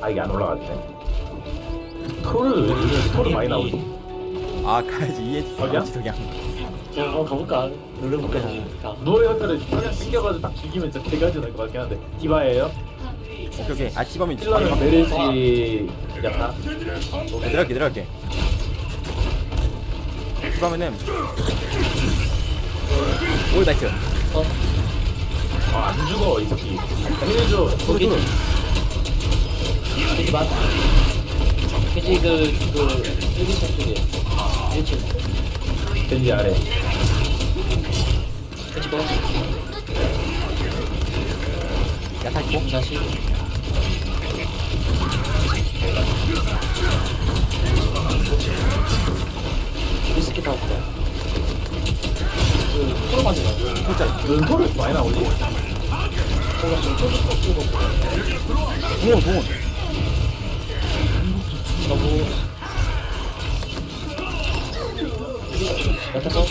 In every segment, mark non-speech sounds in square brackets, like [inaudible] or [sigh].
아 이게 안 올라가지네 토르 요즘 토르 많이 나오지? 아 가야지. ES 어디야? 지석이야 자 한번 가볼까? 노려볼까? 가. 누워있는 딱 생겨가지고 딱 죽이면 진짜 개가지 날것 같긴 한데. 디바예요? 오케이 오케이. 아 집어면 힐러는 메르시 야타 오케이 들어갈게 들어갈게. 집어면은. 오 나이스 어? 아 안 죽어 이 새끼 힐줘 거기 여기 맞. 그지 그그 여기 쪽에 1층. 겐지 아래 그지 거. 야타 있고 다시. 리스키 다 없다. 그 맞은 거. 진짜 넌토르 많이 나오지 토로 좀 토로 꺾고 동원 동원 너무. 여타서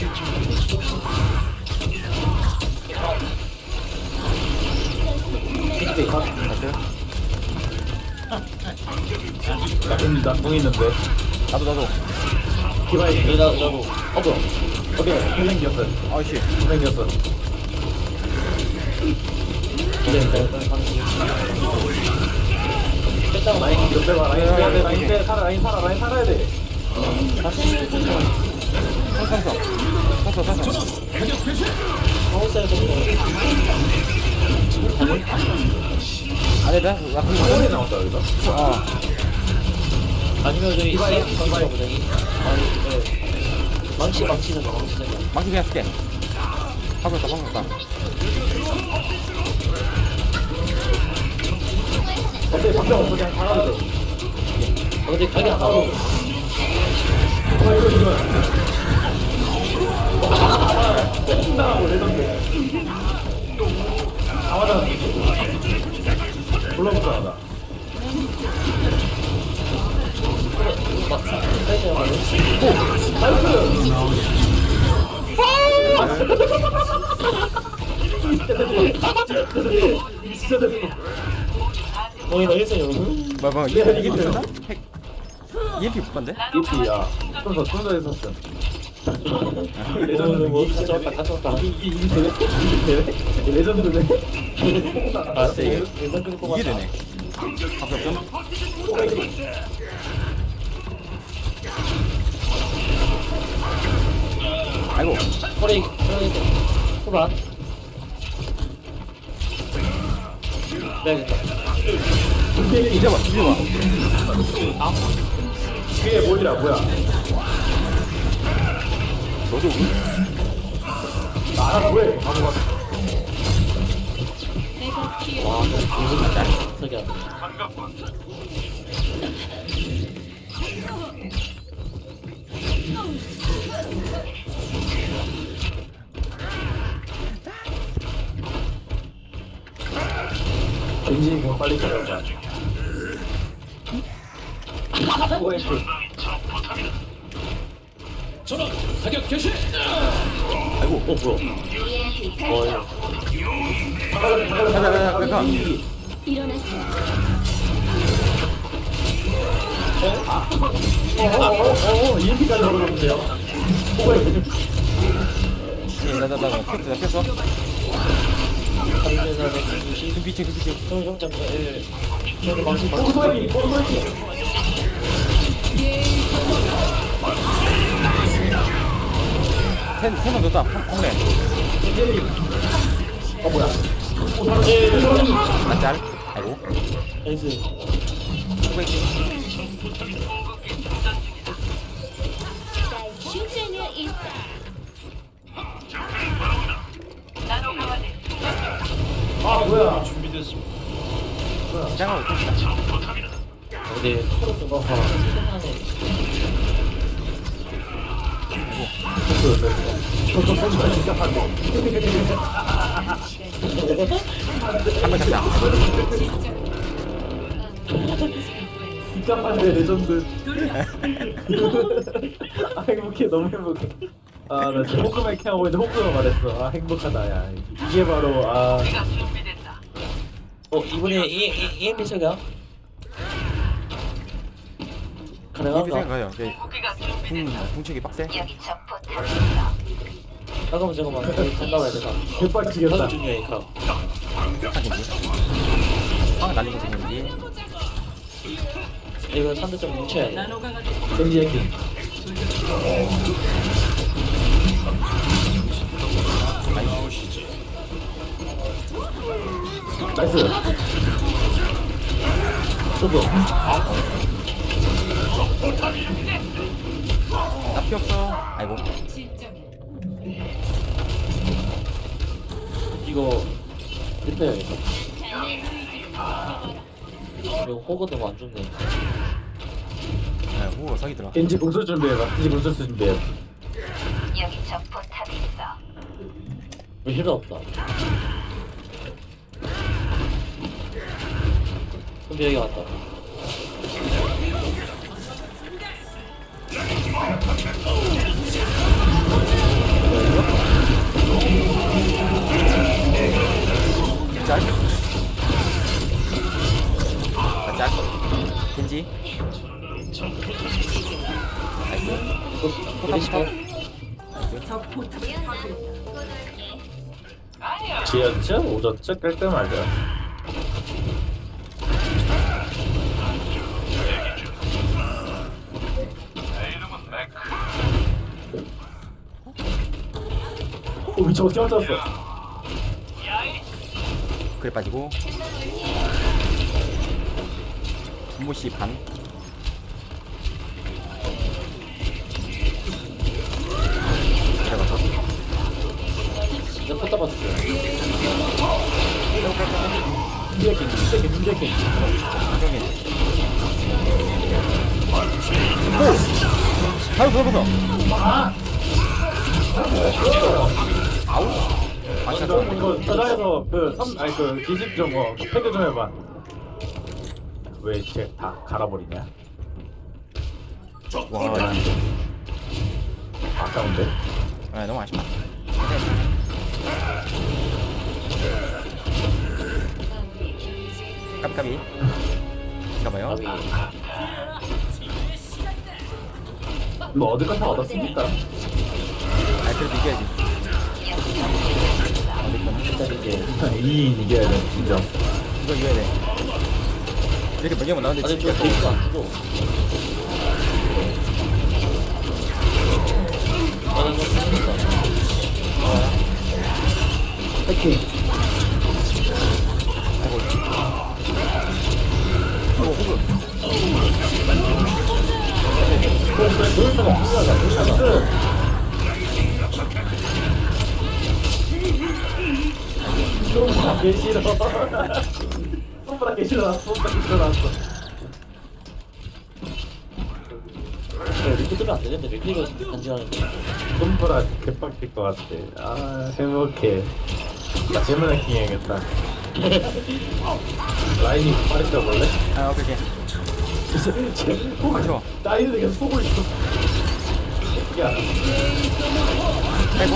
피드백 컷. 나이스 나 겐지 나공 있는데 나도 나도 디바이 여기 나 나도 어 뭐야? 오케이 힐랭겼어 아이씨. 뺐다가 많이 라인 좀 빼봐 라인 빼야 돼 라인 빼 살아 라인 살아 라인 살아야 돼 다시 성성 성성 하우스에서 안돼 나나 소리 나왔다 여기서 어 아니면 저기 시작 방식가 보자. 아니 네. 망치 망치는 거 망치는 거. 망치 그냥 쓸게 방금 없다 방금 어때 방금 없어 그냥 가라도 돼 어, 근데 가게 안 나와. 어 이거 이거 끝나고 레전드 다 맞아 하다 막 빼세요. 진짜 됐어 거기 넣으세요. 뭐야 뭐야 이게 이게 됐나? 핵 EMP 못 봤는데? 이피야 좀더 좀더 했었어 레전드 뭐 가져왔다 가져왔다. 이게 이게 되네? 이게 되네? 레전드네 아, 네. 레전드 이게 되네 없 아이고. 허리 허리 후반. 빼야겠다. 이제 봐 이제 봐. 뒤에 뭐이라 뭐야? 너도 알아 뭐해 바보가 와, 이거 진짜 저기야. 겐지 뭐 빨리 찾아오자 뭐해 아이고 어, 뭐야? 어, 가자 가자 가자 일어나세요. 어어어어 EMP까지 걸어놓으세요 뭐해 나나나 폈어 나 폈어 다른 사람 그 밑에 그 밑에 형형 잠깐 예 저를 맞을 거 꼬리 꼬리 텐 텐은 넣었다 황래 어 뭐야 안잘 아이고 나이스 900 뭐야? 토로. 세상에. 저저 손발 진짜 판데 한번 잡자. 진짜 판데 레전드. 아 행복해 너무 행복해. 아나 지금 호크만 이렇게 하고 있는데 호크가 말했어. 아 행복하다 야. 이게 바로 아 어 이번에 E E EMP? 이렇게 가능한가? 생각해요. 궁 궁책이 빡세. 잠깐만 잠깐만 여기 잠깐만 내가 개빡치겠다 가족 중요해 가 하긴지. 황 날리고 생긴지. 이거 상대 좀 뭉쳐야 돼 샌디 해킹 나이스 저거 나피 없어. 아이고. 이거 리페어야겠다 이거 호그 너무 안 좋네 아, 후 사기 들어. 겐지 공수 준비해봐 겐지 공수 준비해 여기 저 포탑이 있어. 왜 힐은 없다 근데 여기 왔다 짤. 아, 짤. 겐지. 지연차 오졌차 깔끔하죠 오 미쳐 어떻게 맞았어 그래 빠지고. 분모씨 반. 들어가서. 내가 해킹 샌디 해킹 샌디 해킹 한정해. 오! 바로 들어보서. 아 이거 좋은데. 이거 전화해서 그 삼, 아니 그 기집 좀어 패드 좀 해봐 왜 이렇게 다 갈아버리냐 와, 나. 아까운데 아, 너무 아쉽다. 잠깐만요. 아비 뭐 얻을 건다 얻었으니까 아, 그래도 이겨야지. 어디 거는? 일단 이제 2인 이겨야 돼 진정 이거 이겨야 돼. 이렇게 아니 저 진짜 안 주죠 손보다 개 싫어 손보다 개 싫어 손보다 개 싫어 나왔어 리프 뜨면 안 되는데 리프가 간지나는데 손보다 개빡칠 것 같아 아 행복해 나 재물 해킹 해야겠다 라인이 빠르게 볼래? 아, 오케이, 오케이. 호 싫어. 나이는 되게 속고 있어 야 아이고.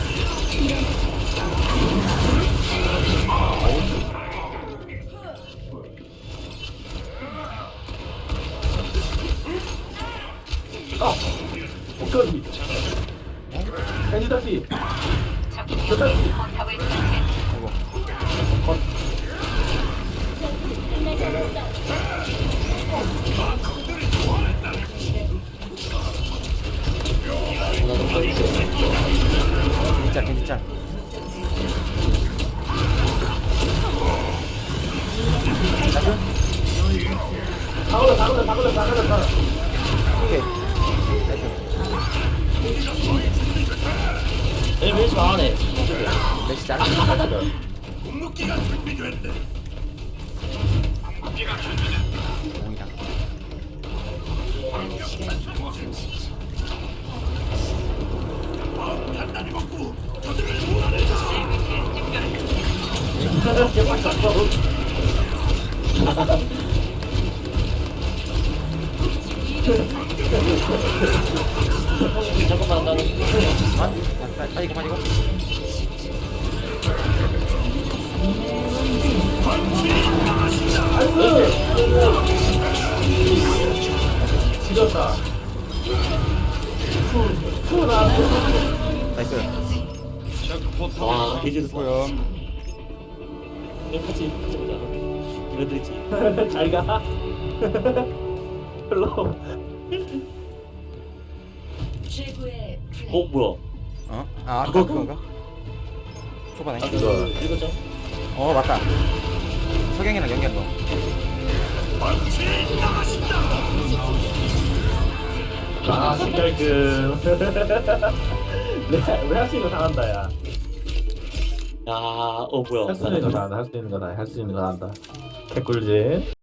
얘 밀지 마 안해 메시 짤. 오이다. 개빡쳤어 나이스. 와 이제 뭐야? 이거 같이 같이 보자 이거 들지 잘 가. [laughs] 별로. 최고의 어 뭐야 어? 아 아까 그건가? 초반에. 아 그거 읽었죠? 어 맞다. 석영이랑 연결 거. 아, 신갈금. 내가 왜할 수 있는 거 당한다, 야. 야 어 뭐야 할 수 있는 거 당한다, 할 수 있는 거 다, 할 수 있는 거 한다. 개꿀지.